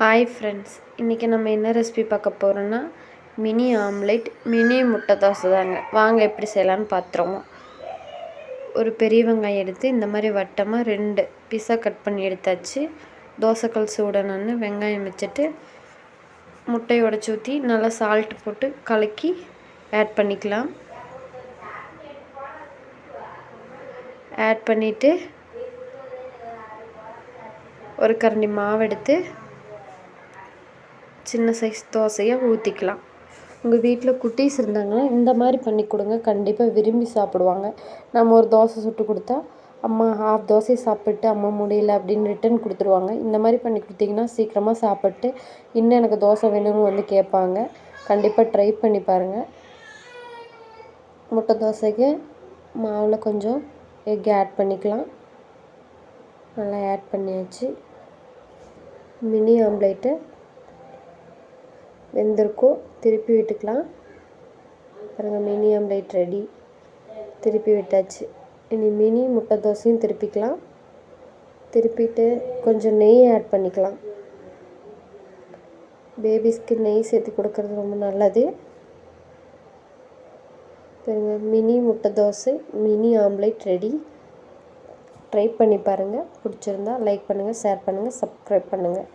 Hi friends இன்றைக்கி நம்ம என்ன ரெசிபி பார்க்க போகிறோன்னா மினி ஆம்லேட் மினி முட்டை தோசை தாங்க. வாங்க எப்படி செய்யலான்னு பார்த்துருவோம். ஒரு பெரிய வெங்காயம் எடுத்து இந்த மாதிரி வட்டமாக ரெண்டு பீஸாக கட் பண்ணி எடுத்தாச்சு. தோசைக்கல் சூடணுன்னு வெங்காயம் வச்சுட்டு முட்டையை உடச்சி ஊற்றி நல்லா சால்ட் போட்டு கலக்கி ஆட் பண்ணிக்கலாம். ஆட் பண்ணிவிட்டு ஒரு கரண்டி மாவு எடுத்து சின்ன சைஸ் தோசையாக ஊற்றிக்கலாம் உங்கள் வீட்டில் குட்டீஸ் இருந்தாங்கன்னா இந்த மாதிரி பண்ணி கொடுங்க. கண்டிப்பாக விரும்பி சாப்பிடுவாங்க. நம்ம ஒரு தோசை சுட்டு கொடுத்தா அம்மா ஹாஃப் தோசை சாப்பிட்டு அம்மா முடியல அப்படின்னு ரிட்டன் கொடுத்துருவாங்க. இந்த மாதிரி பண்ணி கொடுத்தீங்கன்னா சீக்கிரமாக சாப்பிட்டு இன்னும் எனக்கு தோசை வேணும்னு வந்து கேட்பாங்க. கண்டிப்பாக ட்ரை பண்ணி பாருங்கள் முட்டை தோசைக்கு மாவில் கொஞ்சம் எக் ஆட் பண்ணிக்கலாம். நல்லா ஆட் பண்ணியாச்சு. மினி ஆம்லேட்டு வெந்திருக்கும். திருப்பி விட்டுக்கலாம். பாருங்கள் மினி ஆம்லேட் ரெடி திருப்பி விட்டாச்சு. இனி மினி முட்டை தோசையும் திருப்பிக்கலாம். திருப்பிட்டு கொஞ்சம் நெய் ஆட் பண்ணிக்கலாம். பேபிஸ்க்கு நெய் சேர்த்து கொடுக்கறது ரொம்ப நல்லது. பாருங்கள் மினி முட்டை dosa mini omelette ready try பண்ணி பாருங்கள் பிடிச்சிருந்தா லைக் பண்ணுங்கள் ஷேர் பண்ணுங்கள் சப்ஸ்கிரைப் பண்ணுங்கள்